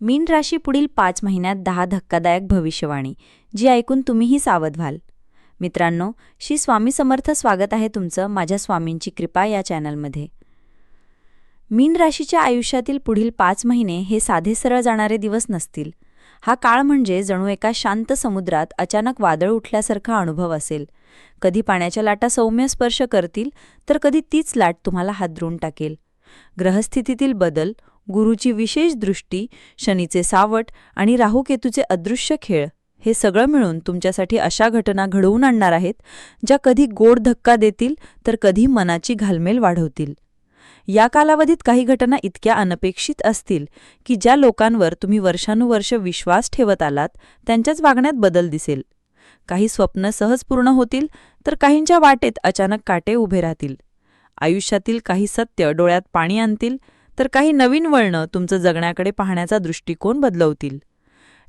मीन राशी पुढील पाच महिन्यात दहा धक्कादायक भविष्यवाणी जी ऐकून तुम्हीही सावध व्हाल. मित्रांनो श्री स्वामी समर्थ स्वागत आहे तुमचं माझ्या स्वामींची कृपा या चॅनलमध्ये. मीन राशीच्या आयुष्यातील पुढील पाच महिने हे साधे सरळ जाणारे दिवस नसतील. हा काळ म्हणजे जणू एका शांत समुद्रात अचानक वादळ उठल्यासारखा अनुभव असेल. कधी पाण्याच्या लाटा सौम्य स्पर्श करतील तर कधी तीच लाट तुम्हाला हादरून टाकेल. ग्रहस्थितीतील बदल गुरुची विशेष दृष्टी शनीचे सावट आणि राहुकेतूचे अदृश्य खेळ हे सगळं मिळून तुमच्यासाठी अशा घटना घडवून आणणार आहेत ज्या कधी गोड धक्का देतील तर कधी मनाची घालमेल वाढवतील. या कालावधीत काही घटना इतक्या अनपेक्षित असतील की ज्या लोकांवर तुम्ही वर्षानुवर्ष विश्वास ठेवत आलात त्यांच्याच वागण्यात बदल दिसेल. काही स्वप्न सहज पूर्ण होतील तर काहींच्या वाटेत अचानक काटे उभे राहतील. आयुष्यातील काही सत्य डोळ्यात पाणी आणतील तर काही नवीन वळणं तुमचं जगण्याकडे पाहण्याचा दृष्टिकोन बदलवतील.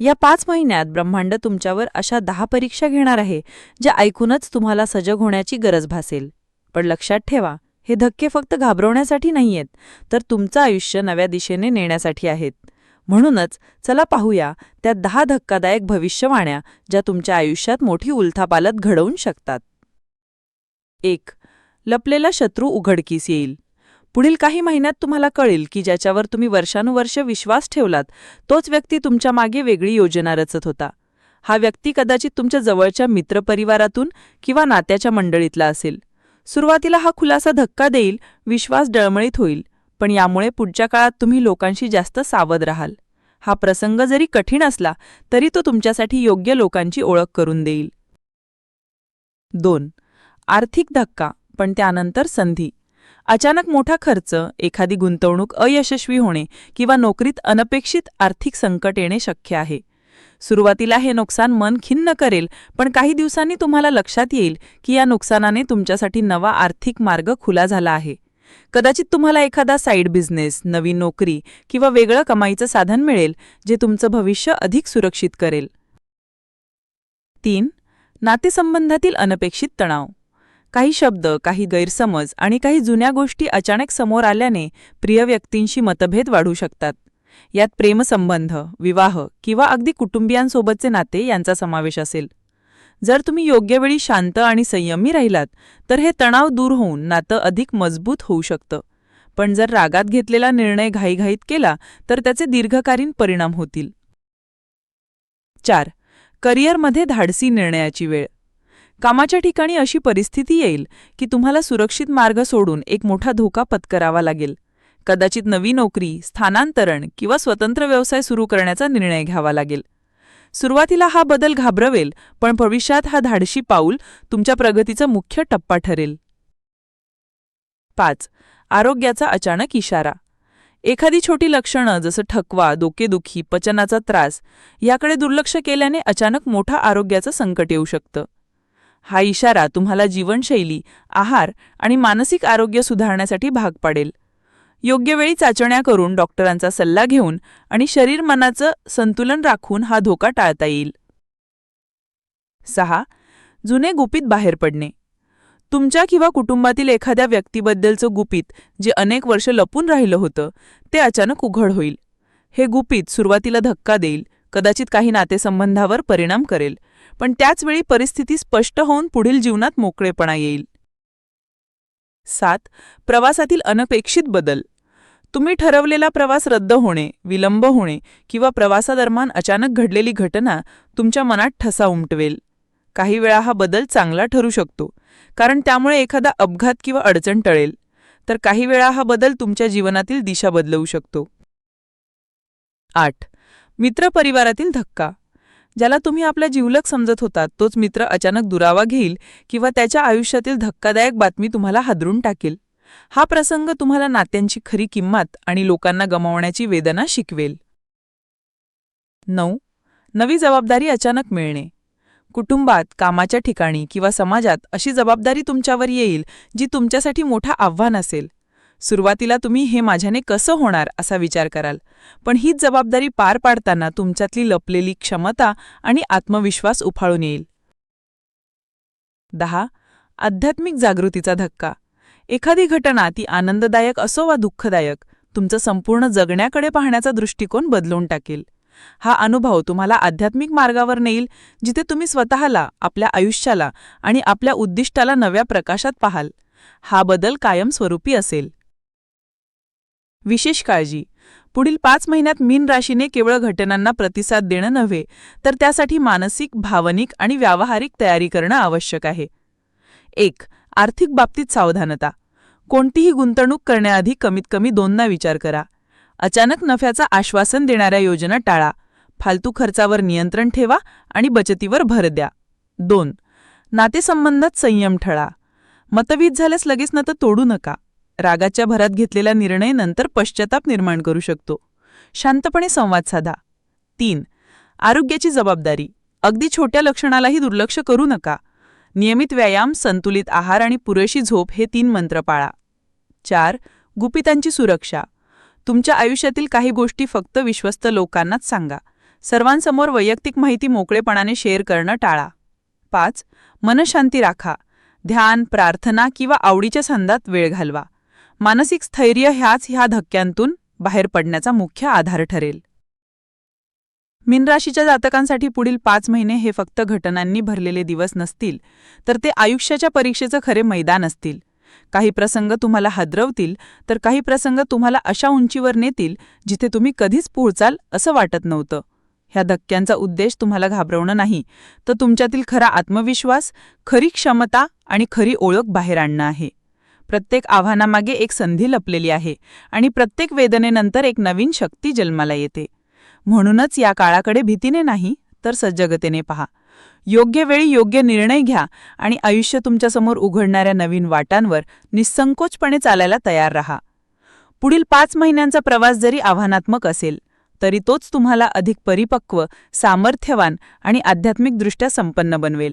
या पाच महिन्यात ब्रह्मांड तुमच्यावर अशा दहा परीक्षा घेणार आहे ज्या ऐकूनच तुम्हाला सजग होण्याची गरज भासेल. पण लक्षात ठेवा हे धक्के फक्त घाबरवण्यासाठी नाहीयेत तर तुमचं आयुष्य नव्या दिशेने नेण्यासाठी आहेत. म्हणूनच चला पाहूया त्या दहा धक्कादायक भविष्यवाण्या ज्या तुमच्या आयुष्यात मोठी उलथापालत घडवून शकतात. एक लपलेला शत्रू उघडकीस येईल. पुढील काही महिन्यात तुम्हाला कळेल की ज्याच्यावर तुम्ही वर्षानुवर्ष विश्वास ठेवलात तोच व्यक्ती तुमच्या मागे वेगळी योजना रचत होता. हा व्यक्ती कदाचित तुमच्या जवळच्या मित्रपरिवारातून किंवा नात्याच्या मंडळीतला असेल. सुरुवातीला हा खुलासा धक्का देईल विश्वास डळमळीत होईल पण यामुळे पुढच्या काळात तुम्ही लोकांशी जास्त सावध राहाल. हा प्रसंग जरी कठीण असला तरी तो तुमच्यासाठी योग्य लोकांची ओळख करून देईल. दोन. आर्थिक धक्का पण त्यानंतर संधी. अचानक मोठा खर्च एखादी गुंतवणूक अयशस्वी होणे किंवा नोकरीत अनपेक्षित आर्थिक संकट येणे शक्य आहे. सुरुवातीला हे नुकसान मन खिन्न करेल पण काही दिवसांनी तुम्हाला लक्षात येईल की या नुकसानाने तुमच्यासाठी नवा आर्थिक मार्ग खुला झाला आहे. कदाचित तुम्हाला एखादा साईड बिझनेस नवी नोकरी किंवा वेगळं कमाईचं साधन मिळेल जे तुमचं भविष्य अधिक सुरक्षित करेल. तीन नातेसंबंधातील अनपेक्षित तणाव. काही शब्द काही गैरसमज आणि काही जुन्या गोष्टी अचानक समोर आल्याने प्रिय व्यक्तींशी मतभेद वाढू शकतात. यात प्रेमसंबंध विवाह किंवा अगदी कुटुंबियांसोबतचे नाते यांचा समावेश असेल. जर तुम्ही योग्य वेळी शांत आणि संयमी राहिलात तर हे तणाव दूर होऊन नातं अधिक मजबूत होऊ शकतं. पण जर रागात घेतलेला निर्णय घाईघाईत केला तर त्याचे दीर्घकालीन परिणाम होतील. चार. करिअरमध्ये धाडसी निर्णयाची वेळ. कामाच्या ठिकाणी अशी परिस्थिती येईल की तुम्हाला सुरक्षित मार्ग सोडून एक मोठा धोका पत्करावा लागेल. कदाचित नवी नोकरी स्थानांतरण किंवा स्वतंत्र व्यवसाय सुरू करण्याचा निर्णय घ्यावा लागेल. सुरुवातीला हा बदल घाबरवेल पण भविष्यात हा धाडशी पाऊल तुमच्या प्रगतीचा मुख्य टप्पा ठरेल. पाच. आरोग्याचा अचानक इशारा. एखादी छोटी लक्षणं जसं ठकवा डोकेदुखी पचनाचा त्रास याकडे दुर्लक्ष केल्याने अचानक मोठा आरोग्याचं संकट येऊ शकतं. हा इशारा तुम्हाला जीवनशैली आहार आणि मानसिक आरोग्य सुधारण्यासाठी भाग पाडेल. योग्य वेळी चाचण्या करून डॉक्टरांचा सल्ला घेऊन आणि शरीर मनाचं संतुलन राखून हा धोका टाळता येईल. सहा. जुने गुपित बाहेर पडणे. तुमच्या किंवा कुटुंबातील एखाद्या व्यक्तीबद्दलचं गुपित जे अनेक वर्ष लपून राहिलं होतं ते अचानक उघड होईल. हे गुपित सुरुवातीला धक्का देईल कदाचित काही नातेसंबंधावर परिणाम करेल. पण त्याचवेळी परिस्थिती स्पष्ट होऊन पुढील जीवनात मोकळेपणा येईल. सात प्रवासातील अनपेक्षित बदल. तुम्ही ठरवलेला प्रवास रद्द होणे विलंब होणे किंवा प्रवासादरम्यान अचानक घडलेली घटना तुमच्या मनात ठसा उमटवेल. काही वेळा हा बदल चांगला ठरू शकतो कारण त्यामुळे एखादा अपघात किंवा अडचण टळेल. तर काही वेळा हा बदल तुमच्या जीवनातील दिशा बदलवू शकतो. आठ मित्रपरिवारातील धक्का. ज्याला तुम्ही आपला जीवलक समजत होतात तोच मित्र अचानक दुरावा घेईल किंवा त्याच्या आयुष्यातील धक्कादायक बातमी तुम्हाला हादरून टाकेल. हा प्रसंग तुम्हाला नात्यांची खरी किंमत आणि लोकांना गमावण्याची वेदना शिकवेल. नऊ. नवी जबाबदारी अचानक मिळणे. कुटुंबात कामाच्या ठिकाणी किंवा समाजात अशी जबाबदारी तुमच्यावर येईल जी तुमच्यासाठी मोठा आव्हान असेल. सुरुवातीला तुम्ही हे माझ्याने कसं होणार असा विचार कराल. पण हीच जबाबदारी पार पाडताना तुमच्यातली लपलेली क्षमता आणि आत्मविश्वास उफाळून येईल. दहा. आध्यात्मिक जागृतीचा धक्का. एखादी घटना ती आनंददायक असो वा दुःखदायक तुमचं संपूर्ण जगण्याकडे पाहण्याचा दृष्टिकोन बदलून टाकेल. हा अनुभव तुम्हाला आध्यात्मिक मार्गावर नेईल जिथे तुम्ही स्वतःला आपल्या आयुष्याला आणि आपल्या उद्दिष्टाला नव्या प्रकाशात पाहाल. हा बदल कायमस्वरूपी असेल. विशेष काळजी. पुढील पाच महिन्यात मीन राशीने केवळ घटनांना प्रतिसाद देणं नव्हे तर त्यासाठी मानसिक भावनिक आणि व्यावहारिक तयारी करणं आवश्यक आहे. एक आर्थिक बाबतीत सावधानता. कोणतीही गुंतवणूक करण्याआधी कमीत कमी दोनदा विचार करा. अचानक नफ्याचा आश्वासन देणाऱ्या योजना टाळा. फालतू खर्चावर नियंत्रण ठेवा आणि बचतीवर भर द्या. दोन नातेसंबंधात संयम ठळा. मतभेद झाल्यास लगेच न तर तोडू नका. रागाच्या भरात घेतलेला निर्णय नंतर पश्चाताप निर्माण करू शकतो. शांतपणे संवाद साधा. तीन. आरोग्याची जबाबदारी. अगदी छोट्या लक्षणालाही दुर्लक्ष करू नका. नियमित व्यायाम संतुलित आहार आणि पुरेशी झोप हे तीन मंत्र पाळा. चार. गुपितांची सुरक्षा. तुमच्या आयुष्यातील काही गोष्टी फक्त विश्वस्त लोकांनाच सांगा. सर्वांसमोर वैयक्तिक माहिती मोकळेपणाने शेअर करणं टाळा. पाच. मनशांती राखा. ध्यान प्रार्थना किंवा आवडीच्या छंदात वेळ घालवा. मानसिक स्थैर्य ह्याच ह्या धक्क्यांतून बाहेर पडण्याचा मुख्य आधार ठरेल. मिनराशीच्या जातकांसाठी पुढील पाच महिने हे फक्त घटनांनी भरलेले दिवस नसतील तर ते आयुष्याच्या परीक्षेचं खरे मैदान असतील. काही प्रसंग तुम्हाला हादरवतील तर काही प्रसंग तुम्हाला अशा उंचीवर नेतील जिथे तुम्ही कधीच पोहोचाल असं वाटत नव्हतं. ह्या धक्क्यांचा उद्देश तुम्हाला घाबरवणं नाही तर तुमच्यातील खरा आत्मविश्वास खरी क्षमता आणि खरी ओळख बाहेर आणणं आहे. प्रत्येक आव्हानामागे एक संधी लपलेली आहे आणि प्रत्येक वेदनेनंतर एक नवीन शक्ती जन्माला येते. म्हणूनच या काळाकडे भीतीने नाही तर सज्जगतेने पहा. योग्य वेळी योग्य निर्णय घ्या आणि आयुष्य तुमच्यासमोर उघडणाऱ्या नवीन वाटांवर निसंकोचपणे चालायला तयार रहा. पुढील पाच महिन्यांचा प्रवास जरी आव्हानात्मक असेल तरी तोच तुम्हाला अधिक परिपक्व सामर्थ्यवान आणि आध्यात्मिकदृष्ट्या संपन्न बनवेल.